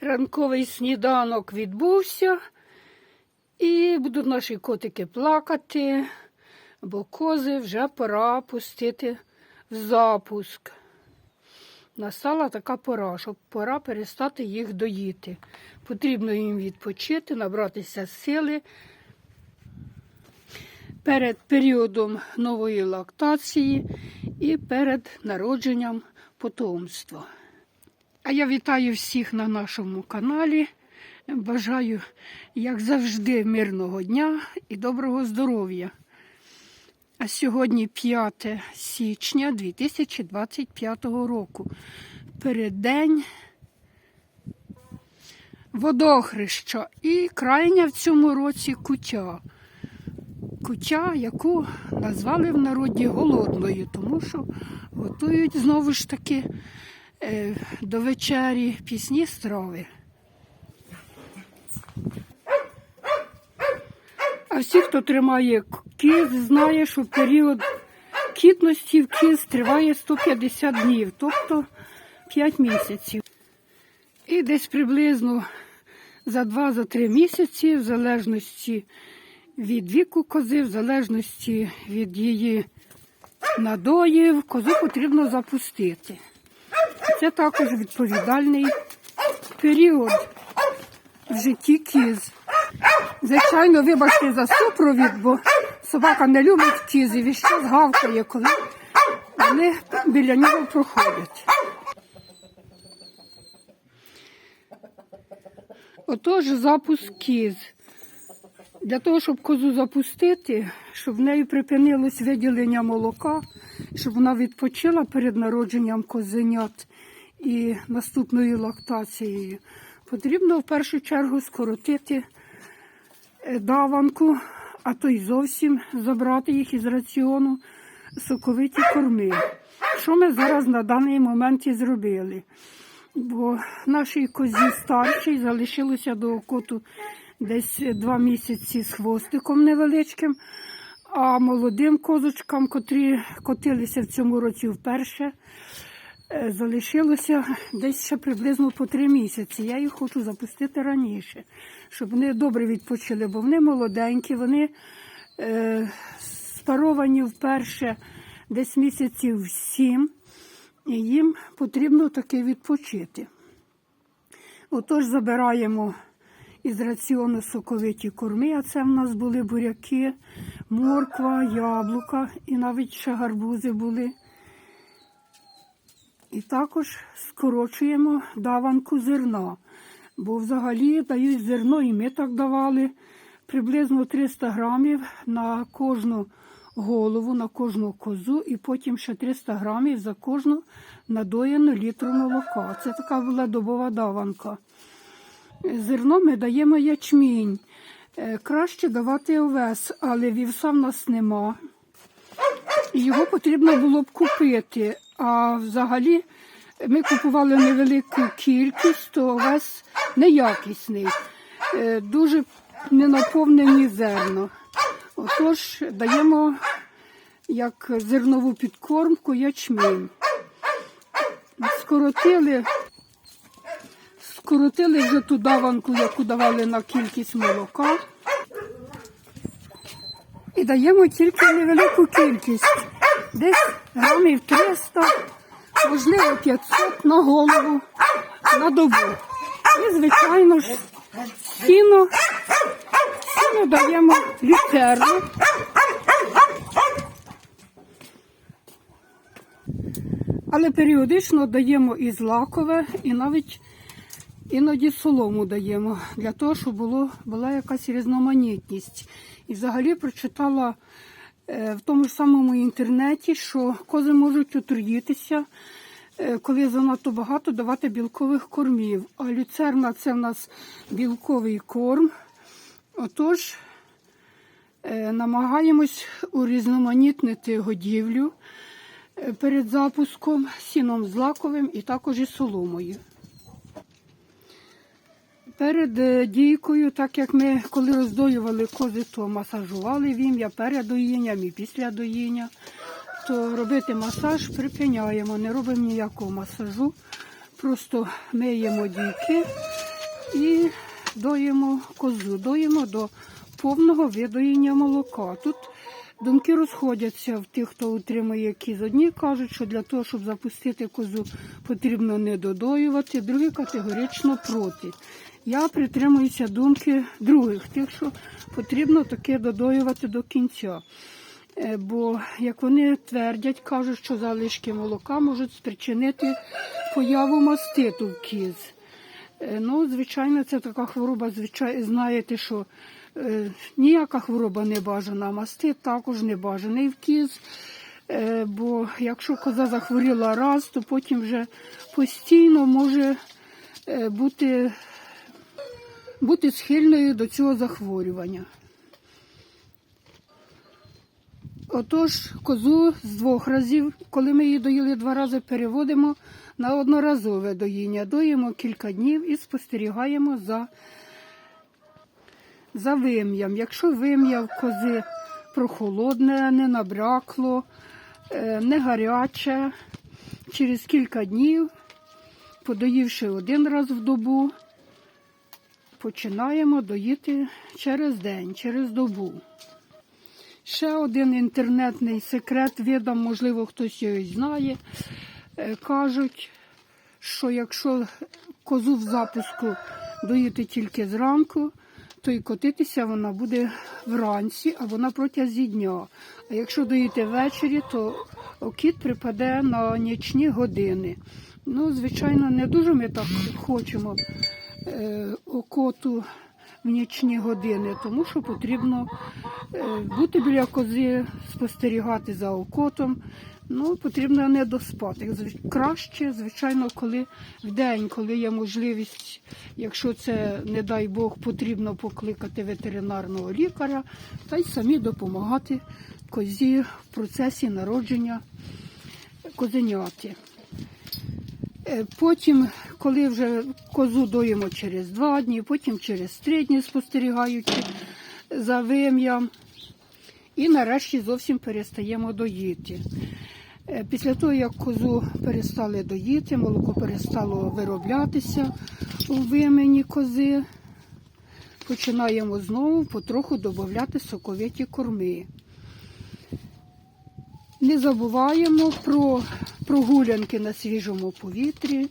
Ранковий сніданок відбувся, і будуть наші котики плакати, бо кози вже пора пустити в запуск. Настала така пора, щоб пора перестати їх доїти. Потрібно їм відпочити, набратися сили перед періодом нової лактації і перед народженням потомства. А я вітаю всіх на нашому каналі. Бажаю, як завжди, мирного дня і доброго здоров'я. А сьогодні 5 січня 2025 року. Переддень водохреща і крайня в цьому році кутя. Кутя, яку назвали в народі голодною, тому що готують знову ж таки до вечері пісні страви. А всі, хто тримає кіз, знає, що період кітності в кіз триває 150 днів, тобто 5 місяців. І десь приблизно за 2-3 місяці, в залежності від віку кози, в залежності від її надоїв, козу потрібно запустити. Це також відповідальний період в житті кіз. Звичайно, вибачте за супровід, бо собака не любить кіз і весь час гавкає, коли вони біля нього проходять. Отож, запуск кіз. Для того, щоб козу запустити, щоб в неї припинилось виділення молока, щоб вона відпочила перед народженням козенят і наступною лактацією, потрібно в першу чергу скоротити е, даванку, а то й зовсім забрати їх із раціону соковиті корми. Що ми зараз на даний момент і зробили? Бо нашій козі старшій залишилося до окоту десь два місяці з хвостиком невеличким, а молодим козочкам, котрі котилися в цьому році вперше, залишилося десь ще приблизно по три місяці. Я їх хочу запустити раніше, щоб вони добре відпочили, бо вони молоденькі, вони е, спаровані вперше десь місяців сім, і їм потрібно таки відпочити. Отож, забираємо із раціону соковиті корми, а це в нас були буряки, морква, яблука і навіть ще гарбузи були. І також скорочуємо даванку зерна, бо взагалі дають зерно, і ми так давали приблизно 300 грамів на кожну голову, на кожну козу, і потім ще 300 грамів за кожну надоєну літру молока. Це така була добова даванка. Зерно ми даємо ячмінь. Е, Краще давати овес, але вівса в нас нема. Його потрібно було б купити. А взагалі ми купували невелику кількість, то овес неякісний, Е, дуже ненаповнені зерна. Отож, даємо як зернову підкормку ячмінь. Скоротили Скоротили вже ту даванку, яку давали на кількість молока. І даємо тільки невелику кількість. Десь грамів 300, можливо 500 на голову на добу. І, звичайно ж, сіно, сіно даємо люцерну. Але періодично даємо і злакове, і навіть Іноді солому даємо для того, щоб було, була якась різноманітність. І взагалі прочитала в тому ж самому інтернеті, що кози можуть отруїтися, е, коли занадто багато давати білкових кормів. А люцерна це в нас білковий корм. Отож, е, намагаємось урізноманітнити годівлю е, перед запуском сіном злаковим і також і соломою. Перед е, дійкою, так як ми коли роздоювали кози, то масажували вім'я перед доїнням і після доїння, то робити масаж припиняємо, не робимо ніякого масажу, просто миємо дійки і доїмо козу, доїмо до повного видоїння молока. Тут думки розходяться в тих, хто утримує кіз. Одні кажуть, що для того, щоб запустити козу, потрібно не додоювати, другі категорично проти. Я притримуюся думки других, тих, що потрібно таке додоювати до кінця. Е, Бо, як вони твердять, кажуть, що залишки молока можуть спричинити появу маститу в кіз. Е, Ну, звичайно, це така хвороба, звичайно, знаєте, що е, ніяка хвороба не бажана, мастит також не бажаний в кіз. Е, бо якщо коза захворіла раз, то потім вже постійно може е, бути, бути схильною до цього захворювання. Отож, козу з двох разів, коли ми її доїли два рази, переводимо на одноразове доїння. Доїмо кілька днів і спостерігаємо за, за вим'ям. Якщо вим'я в кози прохолодне, не набрякло, е, не гаряче, через кілька днів, подоївши один раз в добу, починаємо доїти через день, через добу. Ще один інтернетний секрет видам, можливо, хтось його знає. Е, Кажуть, що якщо козу в запуску доїти тільки зранку, то і котитися вона буде вранці або на протязі дня. А якщо доїти ввечері, то окіт припаде на нічні години. Ну, звичайно, не дуже ми так хочемо е, окоту в нічні години, тому що потрібно е, бути біля кози, спостерігати за окотом. Ну, потрібно не доспати. Краще, звичайно, коли в день, коли є можливість, якщо це, не дай Бог, потрібно покликати ветеринарного лікаря, та й самі допомагати козі в процесі народження козеняти. Е, Потім, коли вже козу доїмо через два дні, потім через три дні спостерігаючи за вим'ям. І нарешті зовсім перестаємо доїти. Е, Після того, як козу перестали доїти, молоко перестало вироблятися у вимені кози, починаємо знову потроху додати соковиті корми. Не забуваємо про прогулянки на свіжому повітрі.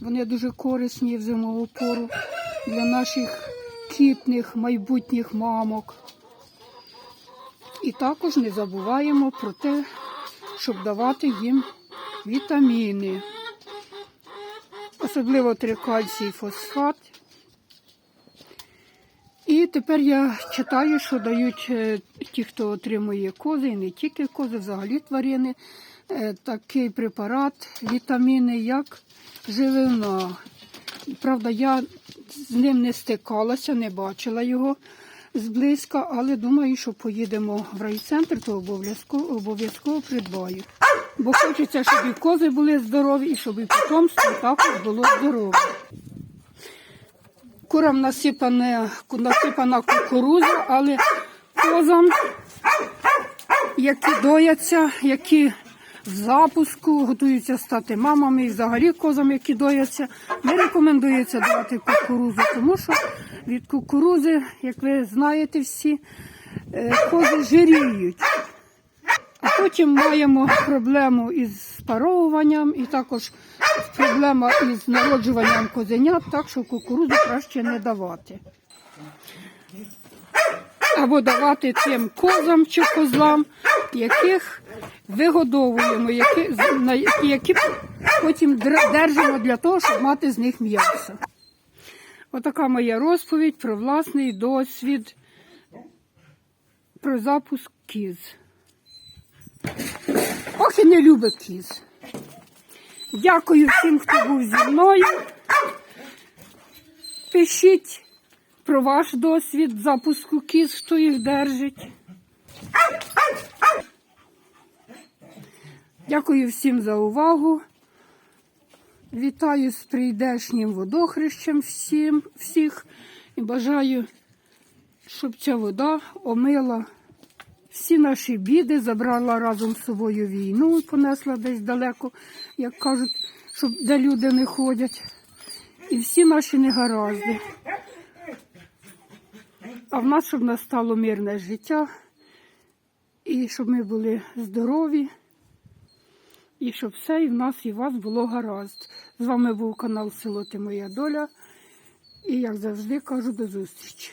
Вони дуже корисні в зимову пору для наших кітних майбутніх мамок. І також не забуваємо про те, щоб давати їм вітаміни, особливо трикальцій фосфат. І тепер я читаю, що дають е, ті, хто отримує кози, і не тільки кози, взагалі тварини, такий препарат, вітаміни, як живина. Правда, я з ним не стикалася, не бачила його зблизька, але думаю, що поїдемо в райцентр, то обов'язково обов'язково придбаю. Бо хочеться, щоб і кози були здорові, і щоб і потомство також було здорове. Курам насипана, насипана кукуруза, але козам, які дояться, які запуску готуються стати мамами і взагалі козам, які дояться, не рекомендується давати кукурузу, тому що від кукурузи, як ви знаєте всі, е, кози жиріють. А потім маємо проблему із спаровуванням і також проблема із народжуванням козенят, так що кукурудзу краще не давати. Або давати тим козам чи козлам, яких вигодовуємо, які, які, потім держимо для того, щоб мати з них м'ясо. Отака моя розповідь про власний досвід про запуск кіз. Ох і не любить кіз. Дякую всім, хто був зі мною. Пишіть про ваш досвід запуску кіз, хто їх держить. Дякую всім за увагу. Вітаю з прийдешнім водохрещем всім, всіх і бажаю, щоб ця вода омила всі наші біди, забрала разом з собою війну і понесла десь далеко, як кажуть, щоб де люди не ходять. і всі наші негаразди. А в нас, щоб настало мирне життя, і щоб ми були здорові, і щоб все і в нас, і в вас було гаразд. З вами був канал Село Ти Моя Доля. І як завжди кажу до зустрічі.